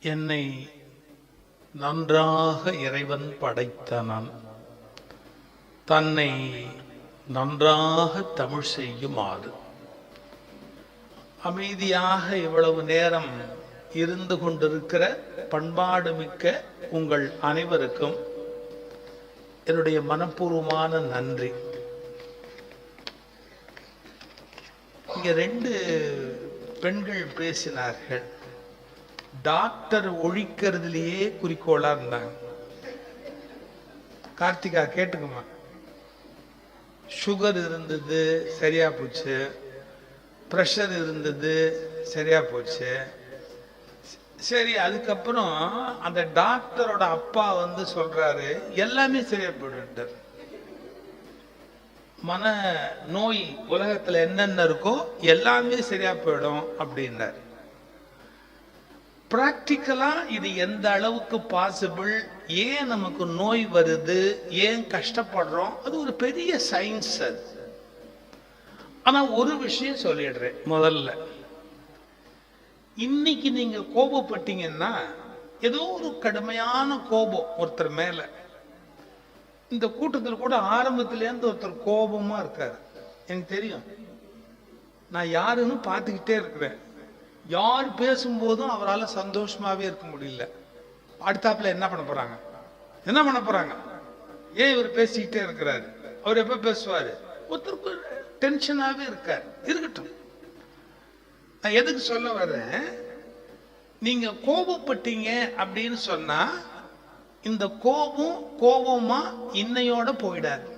என்னை நன்றாக இறைவன் படைத்தனன். தன்னை நன்றாக தமிழ் செய்யுமாறு. அமைதியாக இவ்வளவு நேரம் இருந்து கொண்டிருக்கிற பண்பாடு மிக்க உங்கள் அனைவருக்கும் என்னுடைய மனப்பூர்வமான நன்றி. இங்க ரெண்டு பெண்கள் பேசினார்கள். டாக்டர் ஒழிக்கிறதுலயே குறிக்கோளா இருந்தாங்க. கார்த்திகா கேட்டுக்குமா? சுகர் இருந்தது சரியா போச்சு. ப்ரெஷர் இருந்தது சரியா போச்சு. சரி அதுக்கப்புறம் அந்த டாக்டரோட அப்பா வந்து சொல்றாரு எல்லாமே சரியா போயிட்டு மன நோய் உலகத்துல என்னென்ன இருக்கோ எல்லாமே சரியா போயிடும் அப்படின்னாரு. ப்ராக்டிக்கலாக இது எந்த அளவுக்கு பாசிபிள் ஏன் நமக்கு நோய் வருது? ஏன் கஷ்டப்படுறோம்? அது ஒரு பெரிய சயின்ஸ் அது. ஆனால் ஒரு விஷயம் சொல்லிடுறேன் முதல்ல. இன்னைக்கு நீங்கள் கோபப்பட்டீங்கன்னா ஏதோ ஒரு கடுமையான கோபம் ஒருத்தர் மேலே. இந்த கூட்டத்தில் கூட ஆரம்பத்துலேருந்து ஒருத்தர் கோபமாக இருக்கார். எனக்கு தெரியும். நான் யாருன்னு பார்த்துக்கிட்டே இருக்கிறேன். யார் பேசும்போதும் அவரால் சந்தோஷமாகவே இருக்க முடியல. அடுத்தாப்பில் என்ன பண்ண போகிறாங்க என்ன பண்ண போகிறாங்க ஏன் இவர் பேசிக்கிட்டே இருக்கிறாரு? அவர் எப்போ பேசுவார்? ஒருத்தருக்கு டென்ஷனாகவே இருக்கார். இருக்கட்டும். நான் எதுக்கு சொல்ல வர்றேன் நீங்கள் கோபப்பட்டீங்க அப்படின்னு சொன்னால் இந்த கோபம் கோபமாக இன்னையோட போயிடாது.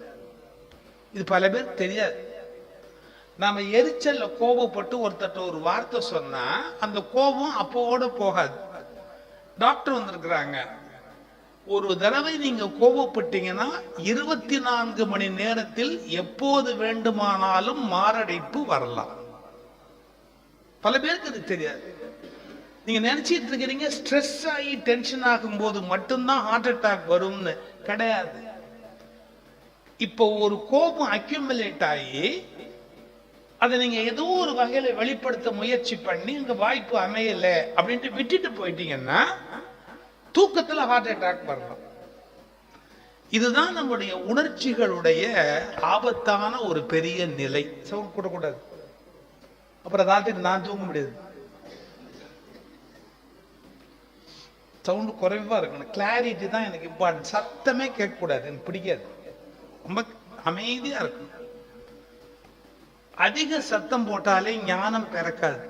இது பல பேர் தெரியாது. நாம எரிச்சல்ல கோபப்பட்டு ஒருத்தட்ட ஒரு வார்த்தை சொன்னா அந்த கோபம் அப்போட போகாது. டாக்டர் வந்திருக்கிறாங்க. ஒரு தடவை நீங்க கோபப்பட்டீங்கன்னா இருபத்தி நான்கு மணி நேரத்தில் எப்போது வேண்டுமானாலும் மாரடைப்பு வரலாம். பல பேருக்கு இது தெரியாது. நீங்க நினைச்சிட்டு இருக்கிறீங்க ஸ்ட்ரெஸ் ஆகி டென்ஷன் ஆகும் போது மட்டும்தான் ஹார்ட் அட்டாக் வரும்னு. கிடையாது. இப்போ ஒரு கோபம் அக்யூமுலேட் ஆகி அதை நீங்க ஏதோ ஒரு வகையில வெளிப்படுத்த முயற்சி பண்ணி உங்க வாய்ப்பு அமையல அப்படின்ட்டு விட்டுட்டு போயிட்டீங்கன்னா தூக்கத்துல ஹார்ட் அட்டாக் வரலாம். இதுதான் நம்முடைய உணர்ச்சிகளுடைய ஆபத்தான ஒரு பெரிய நிலை. சவுண்ட் கூடக்கூடாது அப்புறம் ராத்திரி நான் தூங்க முடியாது. சவுண்டு குறைவா இருக்கணும். கிளாரிட்டி தான் எனக்கு இம்பார்ட்டன்ட் சத்தமே கேட்கக்கூடாது. எனக்கு பிடிக்காது. ரொம்ப அமைதியா இருக்கணும். அதிக சத்தம் போட்டாலே ஞானம் பிறக்காது.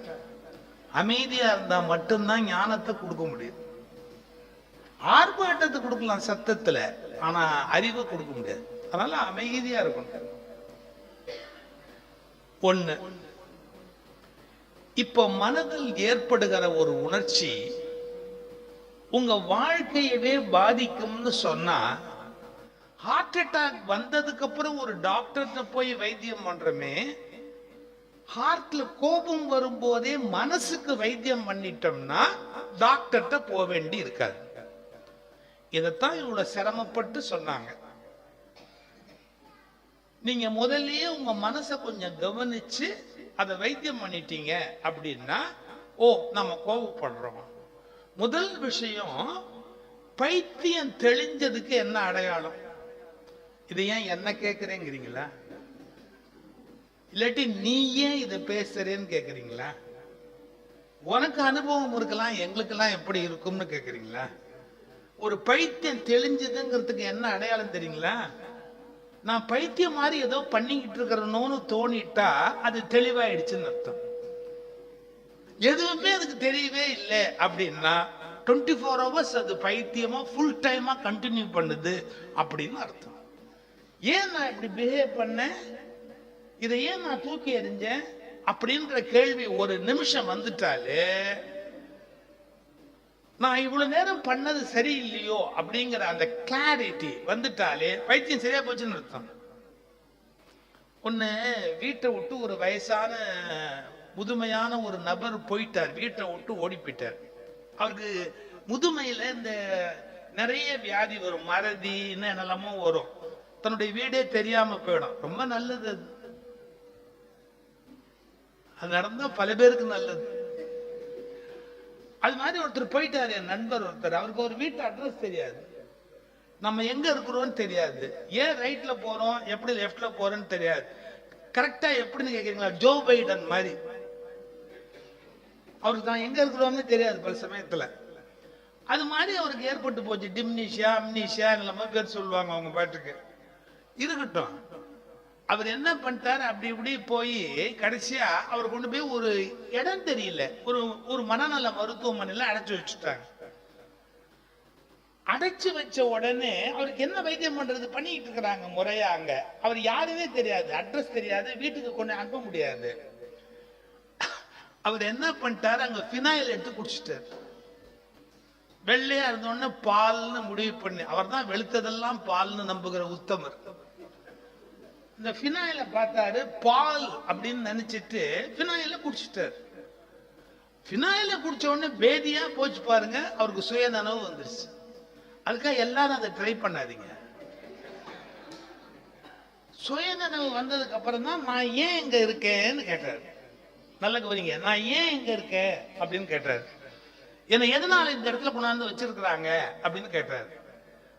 அமைதியா இருந்தா மட்டும்தான் ஞானத்தை கொடுக்க முடியும். ஆர்ப்பாட்டத்தை கொடுக்கலாம் சத்தத்துல ஆனா அறிவை கொடுக்க முடியாது. அதனால அமைதியா இருக்கணும். ஒண்ணு இப்ப மனதில் ஏற்படுகிற ஒரு உணர்ச்சி உங்க வாழ்க்கையவே பாதிக்கும்னு சொன்னா ஹார்ட் அட்டாக் வந்ததுக்கு அப்புறம் ஒரு டாக்டர்கிட்ட போய் வைத்தியம் பண்றோமே ஹார்ட்ல கோபம் வரும்போதே மனசுக்கு வைத்தியம் பண்ணிட்டோம்னா டாக்டர்கிட்ட போக வேண்டி இருக்காது. இதைத்தான் இவ்வளவு சிரமப்பட்டு சொன்னாங்க. நீங்க முதல்லயே உங்க மனசை கொஞ்சம் கவனிச்சு அதை வைத்தியம் பண்ணிட்டீங்க அப்படின்னா ஓ நம்ம கோபப்படுறோம் முதல் விஷயம் பைத்தியம் தெளிஞ்சதுக்கு என்ன அடையாளம்? இது ஏன் என்ன கேட்குறேங்கிறீங்களா இல்லாட்டி நீ ஏன் இதை பேசுறேன்னு கேட்குறீங்களா உனக்கு அனுபவம் இருக்கலாம் எங்களுக்கெல்லாம் எப்படி இருக்கும்னு கேட்குறீங்களா ஒரு பைத்தியம் தெளிஞ்சதுங்கிறதுக்கு என்ன அடையாளம் தெரியுங்களா? நான் பைத்தியம் மாதிரி ஏதோ பண்ணிக்கிட்டு இருக்கிறனோன்னு தோணிட்டா அது தெளிவாயிடுச்சுன்னு அர்த்தம். எதுவுமே அதுக்கு தெரியவே இல்லை அப்படின்னா டுவெண்ட்டி ஃபோர் ஹவர்ஸ் அது பைத்தியமா ஃபுல் டைமா கண்டினியூ பண்ணுது அப்படின்னு அர்த்தம். ஏன் நான் இப்படி பிஹேவ் பண்ணேன்? இதை ஏன் நான் தூக்கி எறிஞ்சேன்? அப்படின்ற கேள்வி ஒரு நிமிஷம் வந்துட்டாலே நான் இவ்வளவு நேரம் பண்ணது சரியில்லையோ அப்படிங்கிற அந்த கிளாரிட்டி வந்துட்டாலே பைத்தியம் சரியா போச்சுன்னு அர்த்தம். ஒண்ணு வீட்டை விட்டு ஒரு வயசான முதுமையான ஒரு நபர் போயிட்டார். வீட்டை விட்டு ஓடி போயிட்டார் அவருக்கு முதுமையில இந்த நிறைய வியாதி வரும். மறதி இன்னும் என்னெல்லாமோ வரும். தன்னுடைய வீடே தெரியாம போயிடும். ரொம்ப நல்லது அது. அது நடந்தா பல பேருக்கு நல்லது. அது மாதிரி ஒருத்தர் போயிட்டாரு என் நண்பர் ஒருத்தர். அவருக்கு ஒரு வீட்டு அட்ரஸ் தெரியாது. நம்ம எங்க இருக்கிறோம்னு தெரியாது. ஏன் ரைட்ல போறோம் எப்படி லெஃப்ட்ல போறோம்னு தெரியாது. கரெக்டா எப்படின்னு கேக்குறீங்களா? ஜோ பைடன் மாதிரி. அவருக்கு தான் எங்க இருக்கிறோம்னு தெரியாது பல சமயத்துல. அது மாதிரி அவருக்கு ஏற்பட்டு போச்சு. டிம்னிஷியா அம்னிஷியா எல்லாமே பேர் சொல்லுவாங்க அவங்க பாட்டுக்கு. இருக்கட்டும். அவர் என்ன பண்ணிட்டாரு? அப்படி இப்படி போய் கடைசியா அவர் கொண்டு போய் ஒரு இடம் தெரியல. ஒரு ஒரு மனநல மருத்துவமனையில அடைச்சு வச்சுட்டாங்க அடைச்சு வச்ச உடனே அவருக்கு என்ன வைத்தியம் பண்றது? பண்ணிட்டு இருக்கிறாங்க முறையா அங்க. அவர் யாருமே தெரியாது. அட்ரஸ் தெரியாது. வீட்டுக்கு கொண்டு அனுப்ப முடியாது. அவர் என்ன பண்ணிட்டாரு? அங்க பினாயில் எடுத்து குடிச்சிட்டாரு. வெள்ளையா இருந்தோடனே பால்னு முடிவு பண்ணி அவர் தான் வெளுத்ததெல்லாம் பால்னு நம்புகிற உத்தமர். இந்த ஃபினாயில பார்த்தாரு பால் அப்படின்னு நினைச்சிட்டு ஃபினாயில குடிச்சிட்டாரு. ஃபினாயில குடிச்ச உடனே பேதியா போச்சு பாருங்க அவருக்கு சுயநனவு வந்துருச்சு. அதுக்காக எல்லாரும் அதை ட்ரை பண்ணாதீங்க. சுயநனவு வந்ததுக்கு அப்புறம் தான் நான் ஏன் இங்க இருக்கேன்னு கேட்டாரு. நல்ல கவனிங்க நான் ஏன் இங்க இருக்கேன் அப்படின்னு கேட்டாரு. என்னை எதனால இந்த இடத்துல கொண்டாந்து வச்சிருக்கிறாங்க அப்படின்னு கேட்டாரு.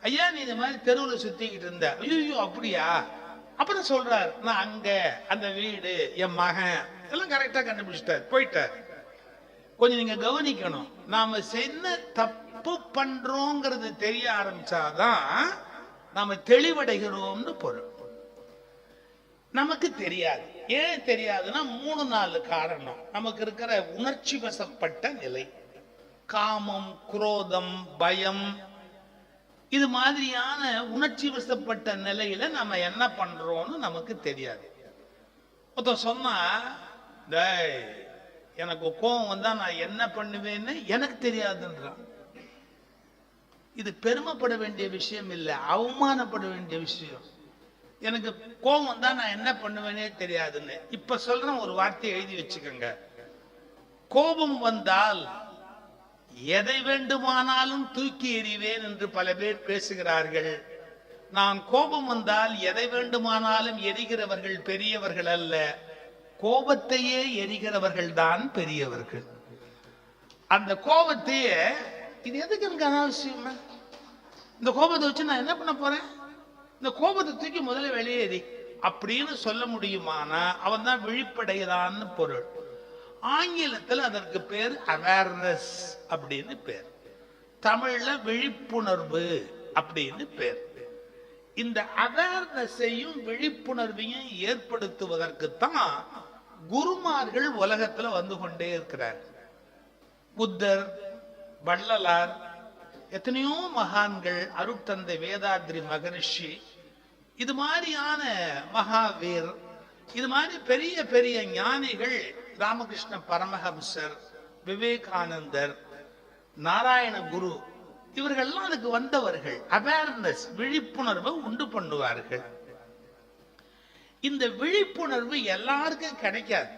ஐயா நீ இந்த மாதிரி தெருவில் சுத்திக்கிட்டு இருந்த. ஐயோ அப்படியா? அப்புறம் சொல்றார் நான் அங்க அந்த வீடு என் மகன். எல்லாம் கரெக்டா கண்டுபிடிச்சிட்டார் போயிட்டார். கொஞ்சம் நீங்க கவனிக்கணும் நாம என்ன தப்பு பண்றோங்கிறது தெரிய ஆரம்பிச்சாதான் நாம தெளிவடைகிறோம்னு பொருள். நமக்கு தெரியாது. ஏன் தெரியாதுன்னா மூணு நாலு காரணம். நமக்கு இருக்கிற உணர்ச்சி வசப்பட்ட நிலை. காமம் குரோதம் பயம் இது மாதிரியான உணர்ச்சி வசப்பட்ட நிலையில நம்ம என்ன பண்றோம்னு நமக்கு தெரியாது. ஒருத்தன் சொன்னா டேய் எனக்கு கோபம் வந்தா நான் என்ன பண்ணுவேன்னு எனக்கு தெரியாதுன்றான். இது பெருமைப்பட வேண்டிய விஷயம் இல்லை அவமானப்பட வேண்டிய விஷயம். எனக்கு கோபம் வந்தா நான் என்ன பண்ணுவேனே தெரியாதுன்னு. இப்ப சொல்றேன் ஒரு வார்த்தையை எழுதி வச்சுக்கோங்க. கோபம் வந்தால் எதை வேண்டுமானாலும் தூக்கி எறிவேன் என்று பல பேர் பேசுகிறார்கள். நான் கோபம் வந்தால் எதை வேண்டுமானாலும் எரிகிறவர்கள் பெரியவர்கள் அல்ல. கோபத்தையே எரிகிறவர்கள் தான் பெரியவர்கள். அந்த கோபத்தையே இது எதுக்கு எனக்கு அனாவசியம் இந்த கோபத்தை வச்சு நான் என்ன பண்ண போறேன்? இந்த கோபத்தை தூக்கி முதல்ல வெளியேறி அப்படின்னு சொல்ல முடியுமானா அவன் தான் விழிப்படையதான்னு பொருள். ஆங்கிலத்தில் அதற்கு பேர் அவேர்னஸ் அப்படின்னு பேர். தமிழ்ல விழிப்புணர்வு அப்படின்னு பேர். இந்த அவேர்னஸையும் விழிப்புணர்வையும் ஏற்படுத்துவதற்கு தான் குருமார்கள் உலகத்துல வந்து கொண்டே இருக்கிறார். புத்தர் வள்ளலார் எத்தனையோ மகான்கள் அருட்தந்தை வேதாத்ரி மகரிஷி இது மாதிரியான மகாவீர் இது மாதிரி பெரிய பெரிய ஞானிகள் ராமகிருஷ்ண பரமஹம்சர் விவேகானந்தர் நாராயண குரு இவர்கள்லாம் அதுக்கு வந்தவர்கள். அவேர்னஸ் விழிப்புணர்வை உண்டு பண்ணுவார்கள். இந்த விழிப்புணர்வு எல்லாருக்கும் கிடைக்காது.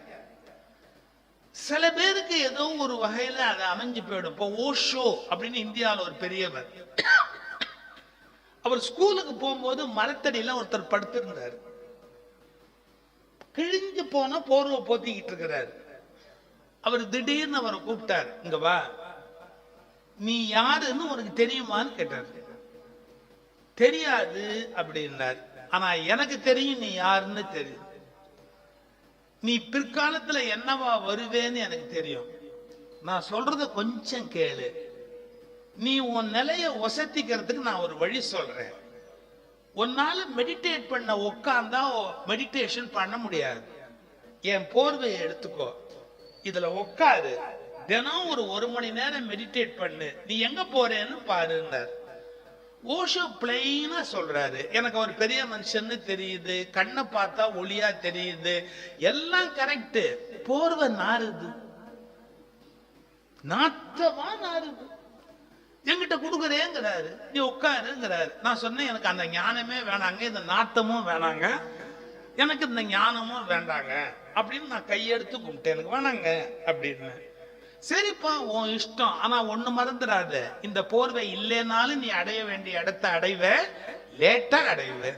சில பேருக்கு ஏதோ ஒரு வகையில அது அமைஞ்சு போயிடும். இப்போ ஓஷோ அப்படின்னு இந்தியாவில் ஒரு பெரியவர். அவர் ஸ்கூலுக்கு போகும்போது மரத்தடியில ஒருத்தர் படுத்திருந்தார். கிழிஞ்சு போன போர்வை போத்திக்கிட்டு இருக்கிறார். அவர் திடீர்னு அவரை கூப்பிட்டார். இங்க வா. நீ யாருன்னு உனக்கு தெரியுமான்னு கேட்டார். தெரியாது அப்படின்னார். ஆனா எனக்கு தெரியும் நீ யாருன்னு தெரியும். நீ பிற்காலத்துல என்னவா வருவேன்னு எனக்கு தெரியும். நான் சொல்றத கொஞ்சம் கேளு. நீ உன் நிலைய ஒசத்திக்கிறதுக்கு நான் ஒரு வழி சொல்றேன். உன்னால மெடிடேட் பண்ண உட்காந்தா மெடிடேஷன் பண்ண முடியாது. என் போர்வையை எடுத்துக்கோ. இதுல உட்காரு தினம் ஒரு ஒரு மணி நேரம் மெடிடேட் பண்ணு. நீ எங்க போறேன்னு பாருன்னார். ஓஷோ பிளெயினா சொல்றாரு. எனக்கு அவர் பெரிய மனுஷன்னு தெரியுது. கண்ணை பார்த்தா ஒளியா தெரியுது. எல்லாம் கரெக்ட் போர்வை நாறுது. நாத்தமா நாறுது. என்கிட்ட கொடுக்குறேங்கிறாரு. நீ உட்காருங்கிறாரு. நான் சொன்னேன் எனக்கு அந்த ஞானமே வேணாங்க இந்த நாட்டமும் வேணாங்க. எனக்கு இந்த ஞானமும் வேண்டாங்க. அப்படின்னு நான் கையெடுத்து கும்பிட்டேன். எனக்கு வேணாங்க அப்படின்னு. சரிப்பா உன் இஷ்டம். ஆனா ஒண்ணு மறந்துடாத. இந்த போர்வை இல்லைனாலும் நீ அடைய வேண்டிய இடத்த அடைவ லேட்டா அடைவ.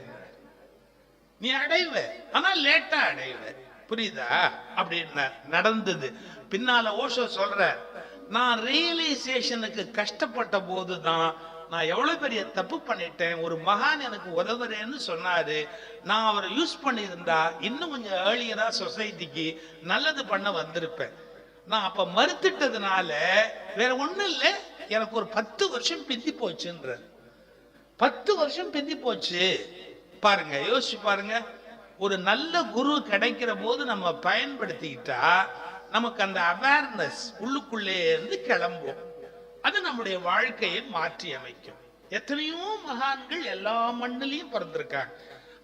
நீ அடைவ ஆனா லேட்டா அடைவ. புரியுதா? அப்படின்னு நடந்தது. பின்னால ஓஷோ சொல்ற நான் ரியலைசேஷனுக்கு கஷ்டப்பட்ட போது தான் நான் எவ்வளவு பெரிய தப்பு பண்ணிட்டேன் ஒரு மகான் எனக்கு உதவுறேன்னு சொன்னாரு. நான் அவரை யூஸ் பண்ணியிருந்தா இன்னும் கொஞ்சம் ஏர்லியரா சொசைட்டிக்கு நல்லது பண்ண வந்திருப்பேன். நான் அப்ப மறுத்துட்டதுனால வேற ஒண்ணும் இல்லை எனக்கு ஒரு பத்து வருஷம் பிந்தி போச்சுன்ற பத்து வருஷம் பிந்தி போச்சு. பாருங்க யோசிச்சு பாருங்க. ஒரு நல்ல குரு கிடைக்கிற போது நம்ம பயன்படுத்திக்கிட்டா நமக்கு அந்த அவேர்னஸ் உள்ளுக்குள்ளே இருந்து கிளம்பும். அது நம்முடைய வாழ்க்கையை மாற்றி அமைக்கும். எத்தனையோ மகான்கள் எல்லா மண்ணிலையும் பிறந்திருக்காங்க.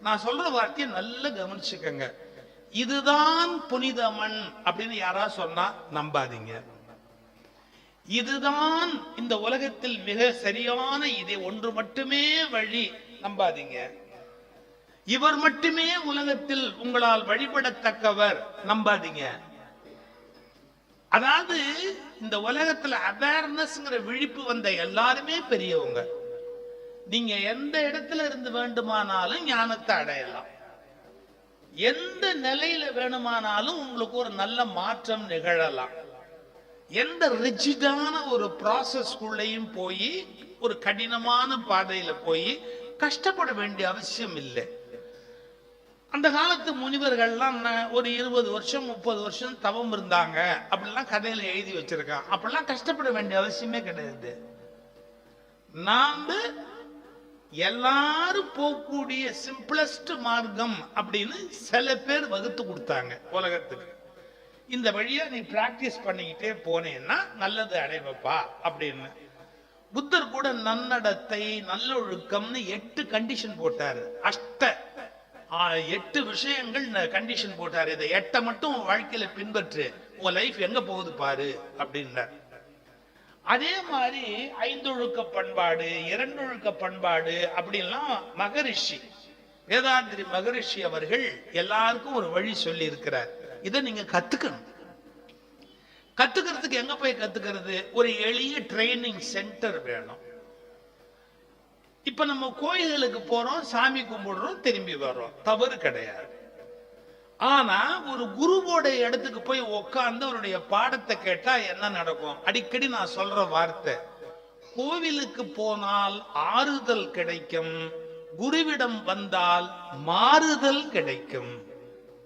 நான் சொல்ற வார்த்தையை நல்லா கவனிச்சுக்கங்க. இதுதான் புனித மண் அப்படின்னு யாராவது சொன்னா நம்பாதீங்க. இதுதான் இந்த உலகத்தில் மிக சரியான இதை ஒன்று மட்டுமே வழி நம்பாதீங்க. இவர் மட்டுமே உலகத்தில் உங்களால் வழிபடத்தக்கவர் நம்பாதீங்க. அதாவது இந்த உலகத்துல அவேர்னஸ்ங்கிற விழிப்பு வந்த எல்லாருமே பெரியவங்க. நீங்க எந்த இடத்துல இருந்து வேண்டுமானாலும் ஞானத்தை அடையலாம். எந்த நிலையில வேணுமானாலும் உங்களுக்கு ஒரு நல்ல மாற்றம் நிகழலாம். எந்த ரிஜிடான ஒரு ப்ராசஸ்க்குள்ளேயும் போய் ஒரு கடினமான பாதையில போய் கஷ்டப்பட வேண்டிய அவசியம் இல்லை. அந்த காலத்து முனிவர்கள்லாம் ஒரு இருபது வருஷம் முப்பது வருஷம் தவம் இருந்தாங்க. அப்படிலாம் கதையில எழுதி வச்சிருக்கான் அப்படிலாம் கஷ்டப்பட வேண்டிய அவசியமே கிடையாது. நாம எல்லாரும் போகக்கூடிய சிம்பிளஸ்ட் மார்க்கம் அப்படின்னு சில பேர் வகுத்து கொடுத்தாங்க உலகத்துக்கு. இந்த வழியா நீ பிராக்டிஸ் பண்ணிக்கிட்டே போனேன்னா நல்லது அடைவப்பா அப்படின்னு. புத்தர் கூட நன்னடத்தை நல்லொழுக்கம்னு எட்டு கண்டிஷன் போட்டாரு. அஷ்ட. எட்டு விஷயங்கள் கண்டிஷன் போட்டாரு. இதை எட்டை மட்டும் வாழ்க்கையில பின்பற்று. உன் லைஃப் எங்க போகுது பாரு அப்படின்னார். அதே மாதிரி ஐந்தொழுக்க பண்பாடு இரண்டொழுக்க பண்பாடு அப்படின்லாம் மகரிஷி. வேதாந்திரி மகரிஷி அவர்கள் எல்லாருக்கும் ஒரு வழி சொல்லி இருக்கிறார் இதை நீங்க கத்துக்கணும். கத்துக்கிறதுக்கு எங்க போய் கத்துக்கிறது? ஒரு எளிய ட்ரைனிங் சென்டர் வேணும். இப்ப நம்ம கோயில்களுக்கு போறோம் சாமி கும்பிடுறோம் திரும்பி வர்றோம். தவறு கிடையாது. ஆனா ஒரு குருவோட இடத்துக்கு போய் உட்கார்ந்து அவருடைய பாடத்தை கேட்டா என்ன நடக்கும்? அடிக்கடி நான் சொல்ற வார்த்தை கோவிலுக்கு போனால் ஆறுதல் கிடைக்கும் குருவிடம் வந்தால் மாறுதல் கிடைக்கும்.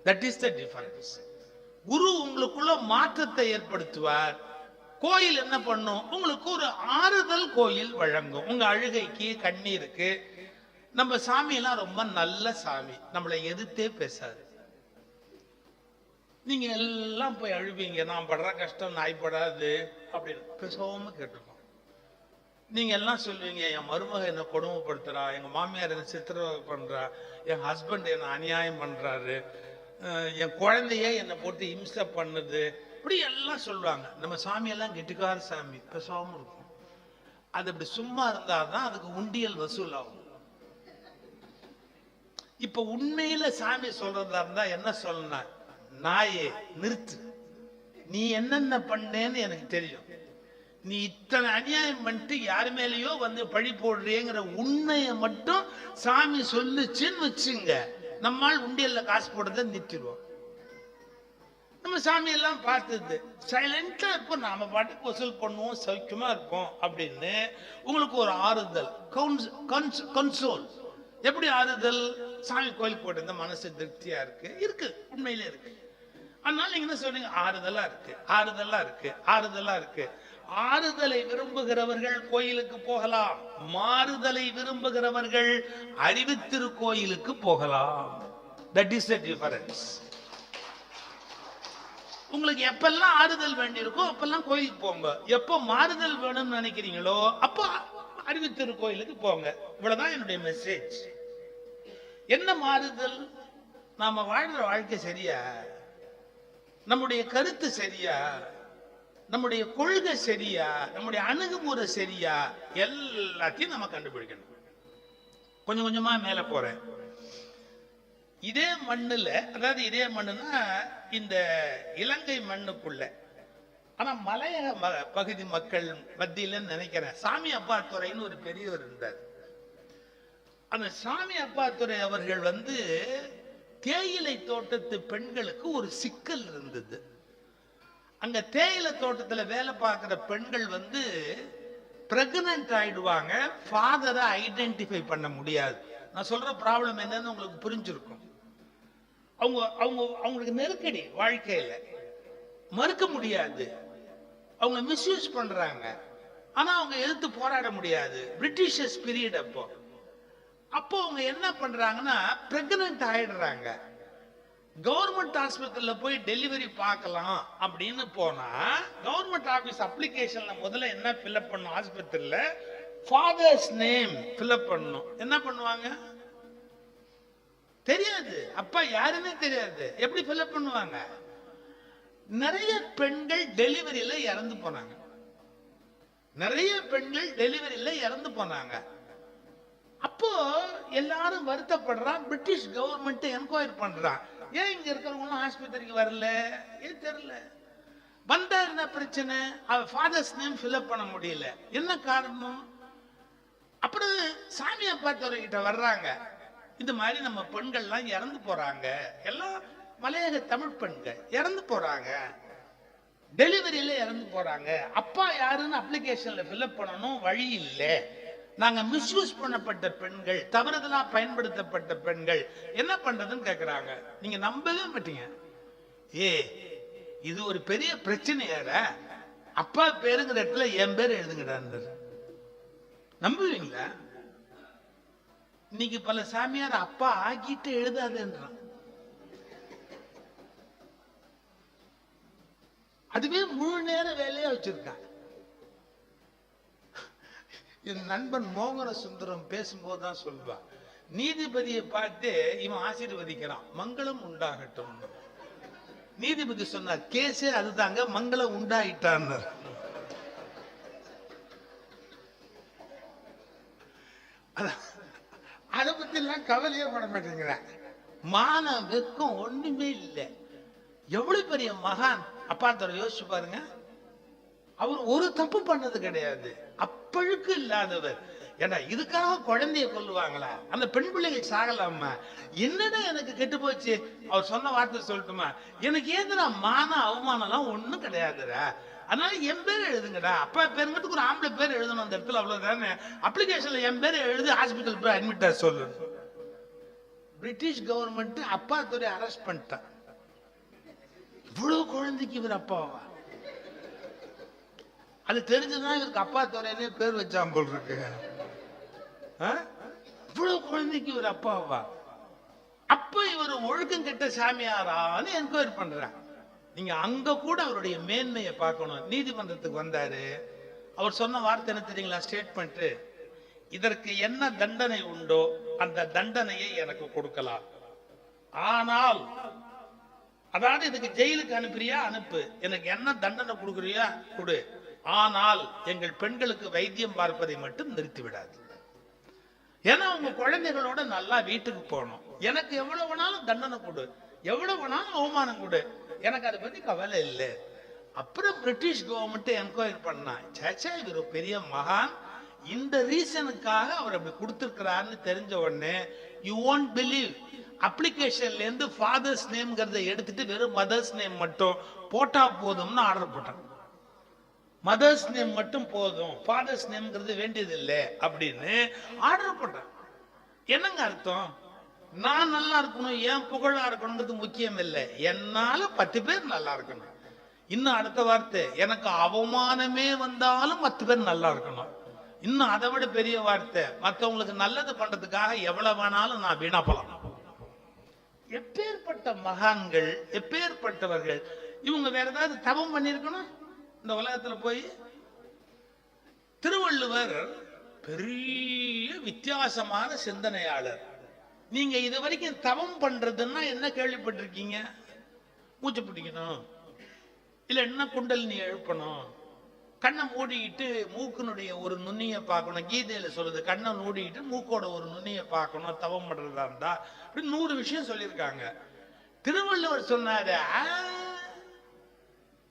தட் இஸ் த டிஃபரன்ஸ் குரு உங்களுக்குள்ள மாற்றத்தை ஏற்படுத்துவார். கோயில் என்ன பண்ணும்? உங்களுக்கு ஒரு ஆறுதல் கோயில் வழங்கும். உங்க அழுகைக்கு கண்ணீருக்கு. நம்ம சாமி எல்லாம் ரொம்ப நல்ல சாமி. நம்மளை எதிர்த்தே பேசாது. நீங்க எல்லாம் போய் அழுவீங்க. நான் படுற கஷ்டம் நாய் படாது அப்படின்னு பேசாம கேட்டுக்கோம் நீங்க எல்லாம் சொல்லுவீங்க என் மருமக என்ன கொடுமைப்படுத்துறா. எங்க மாமியார் என்ன சித்திரவதை பண்றா. என் ஹஸ்பண்ட் என்ன அநியாயம் பண்றாரு. என் குழந்தைய என்னை போட்டு இம்சை பண்ணுது. எப்படி எல்லாம் சொல்லுவாங்க. நம்ம சாமி எல்லாம் கெட்டிக்கார சாமி பேசாம இருக்கும். அது அப்படி சும்மா இருந்தாதான் அதுக்கு உண்டியல் வசூல் ஆகும் இப்ப உண்மையில சாமி சொல்றதா இருந்தா என்ன சொல்லணும் நாயே நிறுத்து. நீ என்னென்ன பண்ணேன்னு எனக்கு தெரியும். நீ இத்தனை அநியாயம் பண்ணிட்டு யார் மேலேயோ வந்து பழி போடுறியங்கிற உண்மையை மட்டும் சாமி சொல்லுச்சுன்னு வச்சுங்க. நம்மால் உண்டியல்ல காசு போடுறத நிறுத்திடுவோம். நம்ம சாமி எல்லாம் பார்த்தது சைலண்டா இருப்போம். நாம பாட்டுக்கு வசூல் பண்ணுவோம் சௌக்கியமா இருப்போம் அப்படின்னு உங்களுக்கு ஒரு ஆறுதல். கன்சோல் எப்படி ஆறுதல்? சாமி கோயில் போட்டு மனசு திருப்தியா இருக்கு? இருக்கு. உண்மையிலே இருக்கு. அதனால நீங்க என்ன சொல்றீங்க? ஆறுதலா இருக்கு. ஆறுதலா இருக்கு. ஆறுதலா இருக்கு. ஆறுதலை விரும்புகிறவர்கள் கோயிலுக்கு போகலாம். மாறுதலை விரும்புகிறவர்கள் அறிவித்திருக்கோயிலுக்கு போகலாம். தட் இஸ் த டிஃபரன்ஸ் உங்களுக்கு எப்பெல்லாம் ஆறுதல் வேண்டியிருக்கோ அப்பெல்லாம் கோயிலுக்கு போங்க. எப்போ மாறுதல் வேணும்னு நினைக்கிறீங்களோ அப்போ அறிவித்திரு கோயிலுக்கு போங்க. இவ்வளவுதான் என்னுடைய மெசேஜ் என்ன மாறுதல்? நாம வாழ்ற வாழ்க்கை சரியா? நம்முடைய கருத்து சரியா? நம்முடைய கொள்கை சரியா? நம்முடைய அணுகுமுறை சரியா? எல்லாத்தையும் நம்ம கண்டுபிடிக்கணும். கொஞ்சம் கொஞ்சமா மேல போறேன். இதே மண்ணுல அதாவது இதே மண்ணுன்னா இந்த இலங்கை மண்ணுக்குள்ள. ஆனா மலையக ம- பகுதி மக்கள் மத்தியில நினைக்கிறேன். சாமி அப்பாத்துறைன்னு ஒரு பெரியவர் இருந்தார். அந்த சாமி அப்பாத்துறை அவர்கள் வந்து தேயிலை தோட்டத்து பெண்களுக்கு ஒரு சிக்கல் இருந்தது. அங்க தேயிலை தோட்டத்துல வேலை பார்க்குற பெண்கள் வந்து பிரெக்னன்ட் ஆயிடுவாங்க. ஃபாதரை ஐடென்டிஃபை பண்ண முடியாது. நான் சொல்ற ப்ராப்ளம் என்னன்னு உங்களுக்கு புரிஞ்சிருக்கும். அவங்க அவங்க அவங்களுக்கு நெருக்கடி வாழ்க்கையில. மறுக்க முடியாது. அவங்க மிஸ்யூஸ் பண்றாங்க. ஆனா அவங்க எதிர்த்து போராட முடியாது. பிரிட்டிஷர்ஸ் பீரியட் அப்போ. அப்போ அவங்க என்ன பண்றாங்கன்னா பிரெக்னன்ட் ஆயிடுறாங்க. கவர்மெண்ட் ஹாஸ்பிட்டல்ல போய் டெலிவரி பார்க்கலாம் அப்படின்னு போனா கவர்மெண்ட் ஆபீஸ் அப்ளிகேஷன்ல முதல்ல என்ன ஃபில்அப் பண்ணும் ஆஸ்பத்திரியில ஃபாதர்ஸ் நேம் ஃபில்அப் பண்ணணும். என்ன பண்ணுவாங்க? தெரியாது. அப்பா யாருன்னே தெரியாது. எப்படி ஃபில்அப் பண்ணுவாங்க? நிறைய பெண்கள் டெலிவரியில இறந்து போனாங்க. நிறைய பெண்கள் டெலிவரியில இறந்து போனாங்க. அப்போ எல்லாரும் வருத்தப்படுறான். பிரிட்டிஷ் கவர்மெண்ட் என்கொயர் பண்றான். ஏன் இங்க இருக்கிறவங்களும் ஆஸ்பத்திரிக்கு வரல? ஏன் தெரியல. வந்தா என்ன பிரச்சனை? அவ ஃபாதர்ஸ் நேம் ஃபில்அப் பண்ண முடியல. என்ன காரணம்? அப்புறம் சாமியை பார்த்தவர்கிட்ட வர்றாங்க. இந்த மாதிரி நம்ம பெண்கள்லாம் இறந்து போறாங்க. எல்லாம் மலையக தமிழ் பெண்கள் இறந்து போறாங்க. டெலிவரியில இறந்து போறாங்க. அப்பா யாருன்னு அப்ளிகேஷன்ல ஃபில்அப் பண்ணணும் வழி இல்லை. நாங்க மிஸ்யூஸ் பண்ணப்பட்ட பெண்கள் தவறுதலா பயன்படுத்தப்பட்ட பெண்கள் என்ன பண்றதுன்னு கேக்குறாங்க. நீங்க நம்பவே மாட்டீங்க. ஏ இது ஒரு பெரிய பிரச்சனையார அப்பா பேருங்கிற இடத்துல என் பேர் எழுதுங்கடான்னு நம்புவீங்களா? இன்னைக்கு பல சாமியார் அப்பா ஆக்கிட்டு எழுதாதுன்றான். அதுவே முழு நேர வேலையா வச்சிருக்கான் என் நண்பன் மோகன சுந்தரம் பேசும்போது தான் சொல்லுவான் நீதிபதியை பார்த்து இவன் ஆசீர்வதிக்கிறான் மங்களம் உண்டாகட்டும். நீதிபதி சொன்னார் கேஸே அதுதாங்க மங்களம் உண்டாயிட்டான் அதான் கவலையே பண்ண மாட்டேங்கிறேன் மானம் வெக்கம் ஒண்ணுமே இல்லை. எவ்வளவு பெரிய மகான் அப்பா தர யோசிச்சு பாருங்க. அவர் ஒரு தப்பு பண்ணது கிடையாது. அப்பழுக்கு இல்லாதவர். ஏன்னா இதுக்காக குழந்தைய கொல்லுவாங்களா? அந்த பெண் பிள்ளைகள் சாகலாமா? என்னடா எனக்கு கெட்டு போச்சு? அவர் சொன்ன வார்த்தை சொல்லட்டுமா? எனக்கு ஏதுடா மான அவமானம்லாம் ஒண்ணும் கிடையாதுடா. அதனால என் பேர் எழுதுங்கடா. அப்பா பேருங்கிறதுக்கு ஒரு ஆம்பளை பேர் எழுதணும் அந்த இடத்துல அவ்வளவுதானே? அப்ளிகேஷன்ல என் பேர் எழுதி ஹாஸ்பிட்டல் போய் அட்மிட் ஆக சொல்லணும். பிரிட்டிஷ் கவர்மெண்ட் அப்பா துறை அரெஸ்ட் பண்ணிட்டான். இவ்வளவு குழந்தைக்கு இவர் அப்பாவா? அது தெரிஞ்சுதான் இவருக்கு அப்பா துறையிலே பேர் வச்சான் போல் இருக்கு. ஆ? இவ்வளவு குழந்தைக்கு இவர் அப்பாவா? அப்ப இவர் ஒழுக்கம் கெட்ட சாமியாரான்னு என்கொயரி பண்றான் நீங்க அங்க கூட அவருடைய மேன்மையை பார்க்கணும். நீதிமன்றத்துக்கு வந்தாரு. அவர் சொன்ன வார்த்தை என்ன தெரியுங்களா? ஸ்டேட்மெண்ட் இதற்கு என்ன தண்டனை உண்டோ அந்த தண்டனையை எனக்கு கொடுக்கலாம். ஆனால் அதாவது இதுக்கு ஜெயிலுக்கு அனுப்புறியா? அனுப்பு. எனக்கு என்ன தண்டனை கொடுக்குறியா? கொடு. ஆனால் எங்கள் பெண்களுக்கு வைத்தியம் பார்ப்பதை மட்டும் நிறுத்தி விடாது ஏன்னா உங்க குழந்தைகளோட நல்லா வீட்டுக்கு போகணும். எனக்கு எவ்வளவு வேணாலும் தண்டனை கொடு. எவ்வளவு வேணாலும் அவமானம் கொடு. எனக்கு அதை பத்தி கவலை இல்லை. அப்புறம் பிரிட்டிஷ் கவர்மெண்ட் என்கொயரி பண்ணா சேச்சா இவர் ஒரு பெரிய மகான். இந்த ரீசனுக்காக அவர் அப்படி கொடுத்துருக்கிறாருன்னு தெரிஞ்ச உடனே யூ ஒன்ட் பிலீவ் அப்ளிகேஷன்லேருந்து ஃபாதர்ஸ் நேம்ங்கிறத எடுத்துட்டு வெறும் மதர்ஸ் நேம் மட்டும் போட்டால் போதும்னு ஆர்டர் போட்டாங்க. மதர்ஸ் நேம் மட்டும் போதும் ஃபாதர்ஸ் நேம்ங்கிறது வேண்டியது இல்லை அப்படின்னு ஆர்டர் போட்டாங்க. என்னங்க அர்த்தம்? நான் நல்லா இருக்கணும் ஏன் புகழா இருக்கணுங்கிறது முக்கியம் இல்லை. என்னால பத்து பேர் நல்லா இருக்கணும். இன்னும் அடுத்த வார்த்தை எனக்கு அவமானமே வந்தாலும் பத்து பேர் நல்லா இருக்கணும். இன்னும் அதை விட பெரிய வார்த்தை மற்றவங்களுக்கு நல்லது பண்றதுக்காக எவ்வளவு வேணாலும் நான் வீணா போலாம். எப்பேற்பட்ட மகான்கள் எப்பேற்பட்டவர்கள் இவங்க வேற ஏதாவது தவம் பண்ணிருக்கணும் இந்த உலகத்துல போய் திருவள்ளுவர் பெரிய வித்தியாசமான சிந்தனையாளர். நீங்க இது வரைக்கும் தவம் பண்றதுன்னா என்ன கேள்விப்பட்டிருக்கீங்க? மூச்சு பிடிக்கணும். இல்ல என்ன குண்டல் நீ எழுப்பணும்? கண்ணை மூடிக்கிட்டு மூக்கினுடைய ஒரு நுண்ணிய பார்க்கணும். கீதையில சொல்லுது கண்ணை மூடிக்கிட்டு மூக்கோட ஒரு நுண்ணிய பார்க்கணும் தவம் பண்றதா இருந்தா. அப்படின்னு நூறு விஷயம் சொல்லியிருக்காங்க. திருவள்ளுவர் சொன்னாரு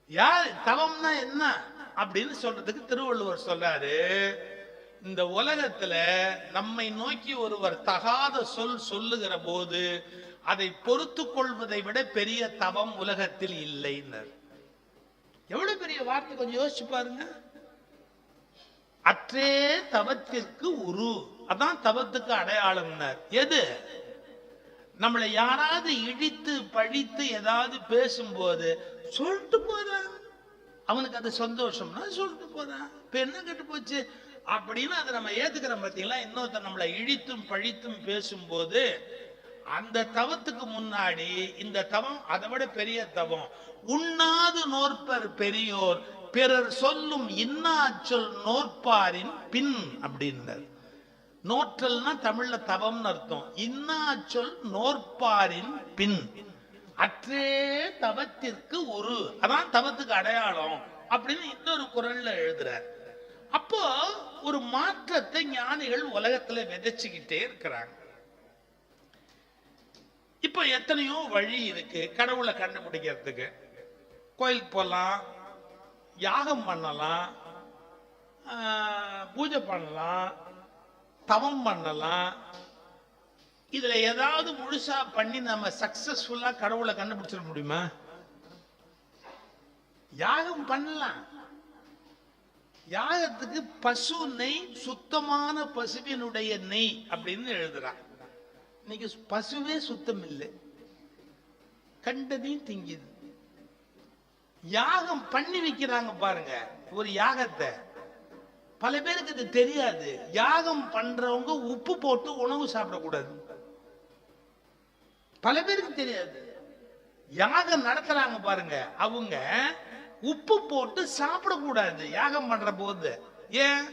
யார் தவம்னா என்ன? அப்படின்னு சொல்றதுக்கு திருவள்ளுவர் சொல்றாரு இந்த உலகத்துல நம்மை நோக்கி ஒருவர் தகாத சொல் சொல்லுகிற போது அதை பொறுத்து கொள்வதை விட பெரிய தவம் உலகத்தில் இல்லைன்னர். எவ்வளவு பெரிய வார்த்தை கொஞ்சம் யோசிச்சு பாருங்க. அற்றே தவத்திற்கு உரு. அதான் தவத்துக்கு அடையாளம்னார். எது? நம்மளை யாராவது இழித்து பழித்து ஏதாவது பேசும்போது சொல்லிட்டு போறான் அவனுக்கு அது சந்தோஷம்னா சொல்லிட்டு போறான் இப்ப என்ன கெட்டு போச்சு? அப்படின்னு அதை நம்ம ஏத்துக்கிறோம் பார்த்தீங்களா இன்னொருத்தர் நம்மளை இழித்தும் பழித்தும் பேசும்போது அந்த தவத்துக்கு முன்னாடி இந்த தவம் அதை விட பெரிய தவம். உண்ணாது நோற்பர் பெரியோர் பிறர் சொல்லும் இன்னாச்சொல் நோற்பாரின் பின் அப்படின்னர். நோற்றல்னா தமிழ்ல தவம்னு அர்த்தம். இன்னாச்சொல் நோற்பாரின் பின். அற்றே தவத்திற்கு ஒரு அதான் தவத்துக்கு அடையாளம் அப்படின்னு இன்னொரு குரல்ல எழுதுறார். அப்போ ஒரு மாற்றத்தை ஞானிகள் உலகத்துல விதைச்சுக்கிட்டே இருக்கிறாங்க. இப்போ எத்தனையோ வழி இருக்கு. கடவுளை கண்டுபிடிக்கிறதுக்கு. கோயிலுக்கு போகலாம் யாகம் பண்ணலாம். பூஜை பண்ணலாம். தவம் பண்ணலாம். இதுல ஏதாவது முழுசா பண்ணி நம்ம சக்சஸ்ஃபுல்லா கடவுளை கண்டுபிடிச்சிட முடியுமா? யாகம் பண்ணலாம். யாகத்துக்கு பசு நெய் சுத்தமான பசுவினுடைய நெய் அப்படின்னு எழுதுறான். இன்னைக்கு பசுவே சுத்தம் இல்லை கண்டதையும் திங்குது. யாகம் பண்ணி வைக்கிறாங்க பாருங்க ஒரு யாகத்தை. பல பேருக்கு இது தெரியாது. யாகம் பண்றவங்க உப்பு போட்டு உணவு சாப்பிடக்கூடாது. பல பேருக்கு தெரியாது. யாகம் நடத்துறாங்க பாருங்க அவங்க உப்பு போட்டு சாப்பிடக்கூடாது. யாகம் பண்ற போது. ஏன்?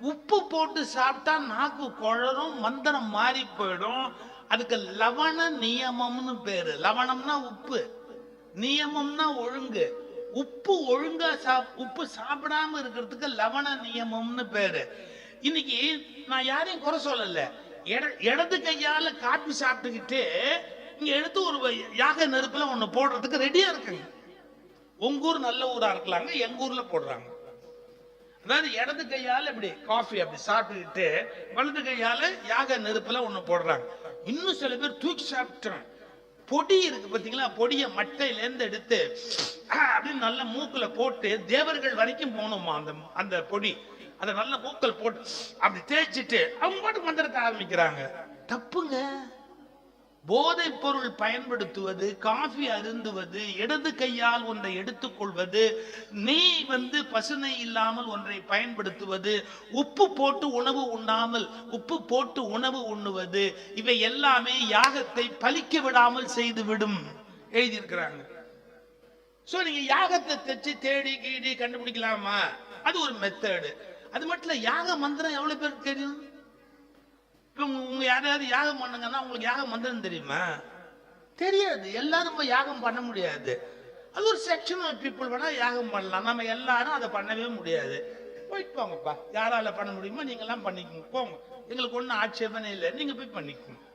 உப்பு போட்டு சாப்பிட்டா நாக்கு குழறும் மந்திரம் மாறி போயிடும். அதுக்கு லவண நியமம்னு பேரு. லவணம்னா உப்பு. நியமம்னா ஒழுங்கு. உப்பு ஒழுங்கா சாப் உப்பு சாப்பிடாம இருக்கிறதுக்கு லவண நியமம்னு பேரு. இன்னைக்கு நான் யாரையும் குறை சொல்லல. இடது கையால காப்பி சாப்பிட்டுக்கிட்டு இங்க எடுத்து ஒரு யாக நெருப்புல ஒண்ணு போடுறதுக்கு ரெடியா இருக்குங்க. உங்க ஊர் நல்ல ஊரா இருக்கலாங்க எங்க ஊர்ல போடுறாங்க. அதாவது இடது கையால இப்படி காஃபி அப்படி சாப்பிட்டுக்கிட்டு வலது கையால யாக நெருப்புல ஒண்ணு போடுறாங்க. இன்னும் சில பேர் தூக்கி சாப்பிட்டோம் பொடி இருக்கு பாத்தீங்களா? பொடியை மட்டையில இருந்து எடுத்து அப்படின்னு நல்ல மூக்குல போட்டு தேவர்கள் வரைக்கும் போகணுமா அந்த அந்த பொடி? அதை நல்ல மூக்கல் போட்டு அப்படி தேய்ச்சிட்டு அவங்க பாட்டு மந்திரத்தை ஆரம்பிக்கிறாங்க. தப்புங்க. போதைப் பொருள் பயன்படுத்துவது காஃபி அருந்துவது இடது கையால் ஒன்றை எடுத்துக்கொள்வது நீ வந்து பசுனை இல்லாமல் ஒன்றை பயன்படுத்துவது உப்பு போட்டு உணவு உண்ணாமல் உப்பு போட்டு உணவு உண்ணுவது இவை எல்லாமே யாகத்தை பலிக்க விடாமல் செய்துவிடும். எழுதியிருக்கிறாங்க. சோ நீங்க யாகத்தை தைச்சு தேடி கீடி கண்டுபிடிக்கலாமா? அது ஒரு மெத்தடு அது மட்டும் இல்ல யாக மந்திரம் எவ்வளவு பேருக்கு தெரியும்? இப்போ உங்க யாரையாவது யாகம் பண்ணுங்கன்னா உங்களுக்கு யாகம் மந்திரம் தெரியுமா? தெரியாது. எல்லாரும் போய் யாகம் பண்ண முடியாது. அது ஒரு செக்ஷன் ஆஃப் பீப்புள் வேணால் யாகம் பண்ணலாம். நம்ம எல்லாரும் அதை பண்ணவே முடியாது. போயிட்டு போங்கப்பா. யாரால பண்ண முடியுமோ நீங்கள்லாம் பண்ணிக்கோங்க. போங்க. எங்களுக்கு ஒன்றும் ஆட்சேபனை இல்லை. நீங்கள் போய் பண்ணிக்கோங்க.